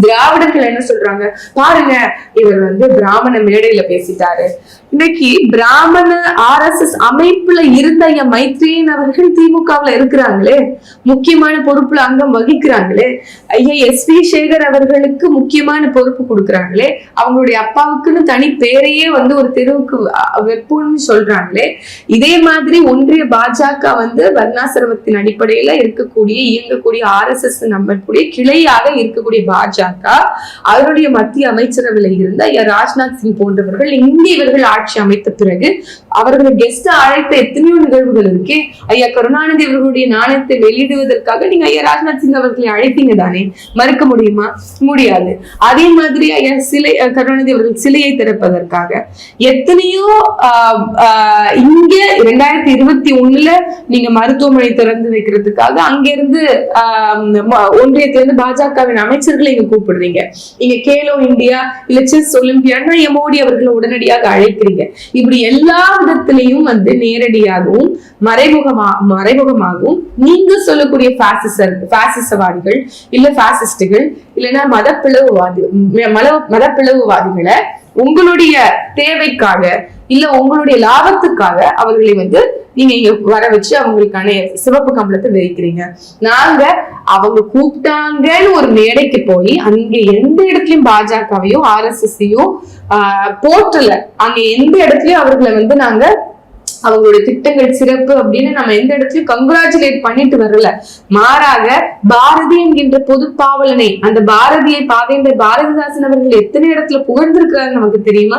திராவிடர்கள் என்ன சொல்றாங்க? பாருங்க இவர் வந்து பிராமண மேடையில பேசிட்டாரு. இன்னைக்கு பிராமண ஆர் எஸ் எஸ் அமைப்புல இருந்த என் மைத்ரேயன் அவர்கள் திமுகவுல இருக்கிறாங்களே முக்கியமான பொறுப்புல அங்கம் வகிக்கிறாங்களே ஐயா எஸ் வி சேகர் அவர்களுக்கு முக்கியமான பொறுப்பு கொடுக்கறாங்களே அவங்களுடைய அப்பாவுக்குன்னு தனி பேரையே வந்து ஒரு தெருவுக்கு அஹ், வைப்போம்னு சொல்றாங்களே இதே மாதிரி ஒன்றிய பாஜக வந்து வர்ணாசிரமத்தின் அடிப்படையில இருக்கக்கூடிய இயங்கக்கூடிய ஆர் எஸ் எஸ் நம்பக்கூடிய கிளையாக இருக்கக்கூடிய பாஜக அவருடைய மத்திய அமைச்சரவையில் இருந்த ராஜ்நாத் சிங் போன்றவர்கள் இங்கே இவர்கள் ஆட்சி அமைத்த பிறகு அவர்களை கெஸ்ட் அழைத்த எத்தனையோ நிகழ்வுகள் இருக்கு. ஐயா கருணாநிதி அவர்களுடைய நாணயத்தை வெளியிடுவதற்காக நீங்க ஐயா ராஜ்நாத் சிங் அவர்களை அழைத்தீங்க தானே? மறுக்க முடியுமா? முடியாது. அதே மாதிரி ஐயா சிலை கருணாநிதி அவர்கள் சிலையை திறப்பதற்காக எத்தனையோ இங்க இரண்டாயிரத்தி இருபத்தி ஒண்ணுல நீங்க மருத்துவமனை திறந்து வைக்கிறதுக்காக அங்கிருந்து ஒன்றியத்திலிருந்து பாஜகவின் அமைச்சர்களை நீங்க கூப்பிடுறீங்க. நீங்க கேலோ இந்தியா இல்ல செஸ் ஒலிம்பியான்னா எமோடி அவர்களை உடனடியாக அழைக்கிறீங்க. இப்படி எல்லா விதத்திலையும் வந்து நேரடியாகவும் மறைமுகமா மறைமுகமாகவும் நீங்க சொல்லக்கூடிய பாசிசர் பாசிசவாதிகள் இல்ல பாசிஸ்டுகள் இல்லைன்னா மதப்பிளவுவாதி மதப்பிளவுவாதிகளை உங்களுடைய தேவைக்காக இல்ல உங்களுடைய லாபத்துக்காக அவர்களை வந்து நீங்க இங்க வர வச்சு அவங்களுக்கான சிவப்பு கம்பளத்தை விரிக்கிறீங்க நாங்க அவங்க கூப்பிட்டாங்கன்னு ஒரு மேடைக்கு போய் அங்க எந்த இடத்துலயும் பாஜகவையும் ஆர் எஸ் ஆஹ் போற்றல. அங்க எந்த இடத்துலயும் அவர்களை வந்து நாங்க அவங்களுடைய திட்டங்கள் சிறப்பு அப்படின்னு நம்ம எந்த இடத்துலயும் கங்க்ராச்சுலேட் பண்ணிட்டு வரல. மாறாக பாரதி என்கின்ற பொது பாவலனை அந்த பாரதியை பாவேந்தர் பாரதிதாசன் அவர்கள் எத்தனை இடத்துல புகழ்ந்திருக்கிறாரு நமக்கு தெரியுமா?